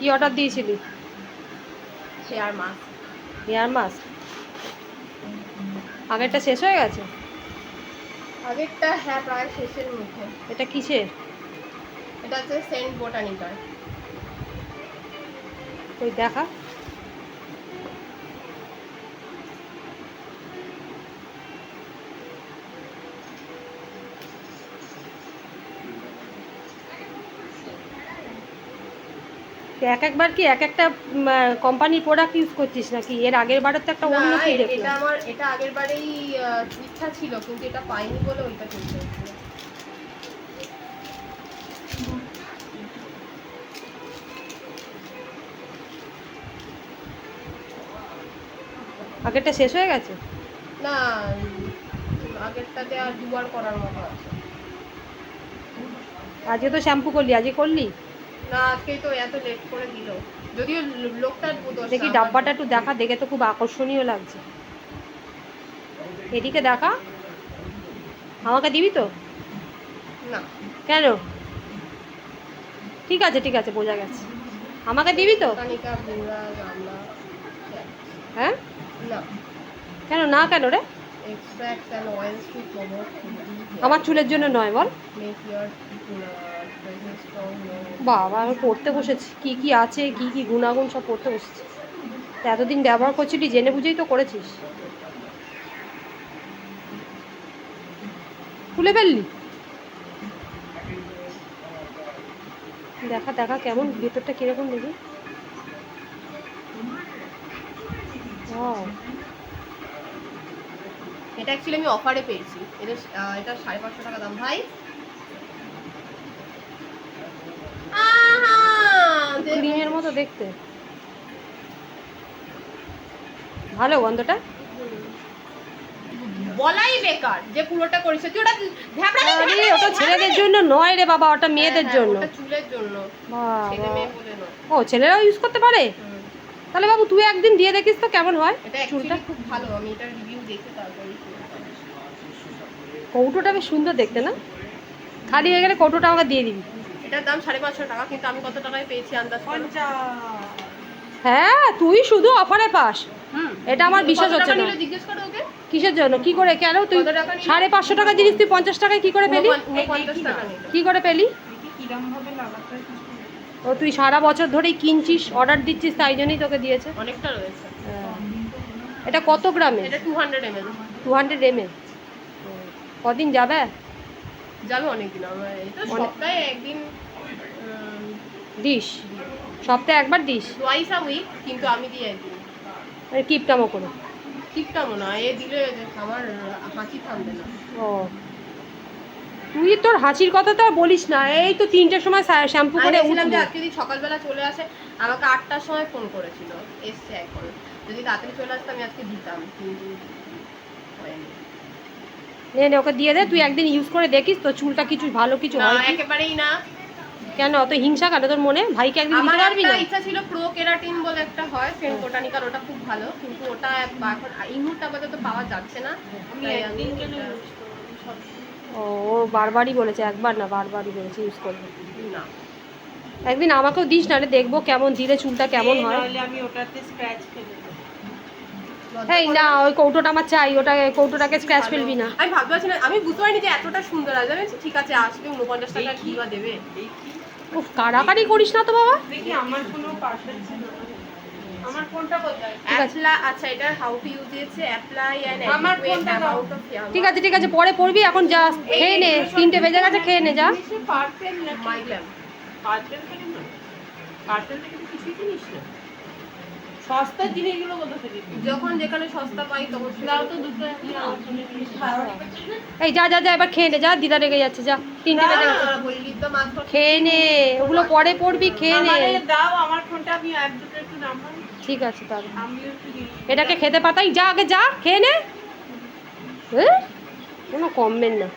কি অর্ডার দিয়েছিলি? Hair mask hair mask আগেরটা শেষ হয়ে গেছে? আগেরটা হ্যাঁ প্রায় শেষের মুখে। এটা কিসের? এটা হচ্ছে সেন্ট বোটানিকার। ওই দেখা। এক একবার কি এক একটা কোম্পানির প্রোডাক্ট ইউজ করছিস নাকি? এর আগের বারের তো একটা অন্য কি এটা আমার এটা আগের বারেই ইচ্ছা ছিল কিন্তু এটা পাইনি বলে ওইটা কিনতে আগেরটা শেষ হয়ে গেছে? না আগেরটাতে আর দুবার করার মতো আছে। আজকে তো শ্যাম্পু করলি আজকে করলি? না আজকেই তো এত লেট করে দিল। যদিও লো- লোকটার দোষ না, দেখি ডাব্বাটা একটু দেখা দেখে তো খুব আকর্ষণীয় লাগছে। এদিকে দেখা। আমাকে দিবি তো? না। কেন? ঠিক আছে ঠিক আছে বোঝা গেছে। আমাকে দিবি তো? হ্যাঁ? না। কেন না কেন রে? আমার চুলের জন্য নয় বল। বাবা, আমি পড়তে বসেছি। কি কি আছে, কি কি গুণাগুণ সব পড়তে বসেছি। এতদিন ব্যবহার করছিলি জেনে বুঝেই তো করেছিস। খুলে ফেললি? দেখা দেখা কেমন, ভেতরটা কীরকম দেখি? এটা অ্যাকচুয়ালি আমি অফারে পেয়েছি। এটা এটা সাড়ে পাঁচশো টাকা দাম। ভাই ক্রিমের মতো দেখতে। ভালো গন্ধটা? বলাই বেকার যে পুরোটা করেছে। তুই ওটা আরে ওটা ছেলেদের জন্য নয় রে বাবা ওটা মেয়েদের হ্যাঁ, জন্য। ওটা চুলের জন্য। ছেলে মেয়ে বলে নয়। ও ছেলেরাও ইউজ করতে পারে? তাহলে বাবু তুই একদিন দিয়ে দেখিস তো কেমন হয় এটা চুলটা। খুব ভালো। আমি এটা রিভিউ দেখে তারপরে কৌটোটা বেশ সুন্দর দেখতে না? খালি হয়ে গেলে কৌটোটা আমাকে দিয়ে দিবি। এটার দাম সাড়ে পাঁচশো টাকা কিন্তু আমি কত টাকায় পেয়েছি আন্দাজ করো? হ্যাঁ তুই শুধু অফারে পাস। হুম। এটা আমার বিশ্বাস হচ্ছে না। জিজ্ঞেস করো ওকে? কিসের জন্য? কি করে? কেন? তুই? সাড়ে পাঁচশো টাকা জিনিস তুই পঞ্চাশ টাকায় কি করে পেলি? কি করে পেলি? ও তুই সারা বছর ধরেই কিনছিস অর্ডার দিচ্ছিস তাই জন্যই তোকে দিয়েছে। অনেকটা রয়েছে। হ্যাঁ। এটা কত গ্রামে? এটা two hundred ML two hundred কদিন যাবে? যাবে অনেকদিন আমার এই তো সপ্তাহে একদিন দিস সপ্তাহে একবার দিস টোয়াইস আ উইক কিন্তু আমি দিই একদিন। মানে কিপটামো করে। ঠিকঠাক মনে হয় এ দিলে আমার হাঁচি থামবে না। ও। তুই তোর হাসির কথা তো আর বলিস না এই তো তিনটের সময় শ্যাম্পু করে বলছিলাম উঠলি যে আজকে যদি সকালবেলা চলে আসে আমাকে আটটার সময় ফোন করেছিল এসছে এখন। যদি তাড়াতাড়ি চলে আসতো আমি আজকে দিতাম কিন্তু হয়নি। নে নে ওকে দিয়ে দে তুই একদিন ইউজ করে দেখিস তো চুলটা কিছু ভালো কিছু হয়? একেবারেই না। কেন অত হিংসা কেন তোর মনে? ভাইকে একদিন দিতে পারবি না? ইচ্ছা ছিল প্রো কেরাটিন বলে একটা হয় ফেন বোটানিকার ওটা খুব ভালো কিন্তু ওটা এক- এখন এই মুহূর্তে আপাতত পাওয়া যাচ্ছে না। আমি এটা- ও ও বারবারই বলেছে একবার না বারবারই বলেছে ইউজ করবে। না। একদিন আমাকেও দিস না রে দেখব কেমন দিলে চুলটা কেমন হয়। আমি ওটাতে স্ক্র্যাচ ফেলে এই না ওই কৌটোটা আমার চাই ওটা কৌটোটাকে স্ক্র্যাচ ফেলবি না। আমি ভাবতে পারছি না আমি বুঝতে পারিনি যে এতটা সুন্দর আসবে। আমি ঠিক আছে আসবে উনপঞ্চাশ টাকা কি? বা দেবে? উফ কারাকারি করিস না তো বাবা। দেখি আমার কোনো পারফেক্ট ছিল আমার ফোনটা কোথায় ঠিক আচ্ছা এটা হাউ টু ইউজ দিয়েছে অ্যাপ্লাই এন্ড আমার ফোনটা দাও। অ্যামাউন্ট অফ ঠিক আছে ঠিক আছে পরে পড়বি এখন যা খেয়ে নে তিনটে বেজে গেছে খেয়ে নে যা। পারফেক্ট না মাইগ্রাম পারফেক্ট থেকে না পারফেক্ট থেকে কিছুই জিনিস না। সস্তার জিনিসগুলো কোথা থেকে? যখন যেখানে সস্তা পাই তখন দাও তো দুটো আমার এই যা যা যা এবার খেয়ে নে যা দিদা রেগে যাচ্ছে যা তিনটে বেজে গেছে। খেয়ে নে ওগুলো পরে পড়বি খেয়ে নে। আমারে দাও আমার ফোনটা আমি এক দুটো একটু নাম্বার ঠিক আছে তাহলে। এটাকে খেতে পাতাই যা আগে যা খেয়ে নে। হ্যাঁ কোনো কমবেন না।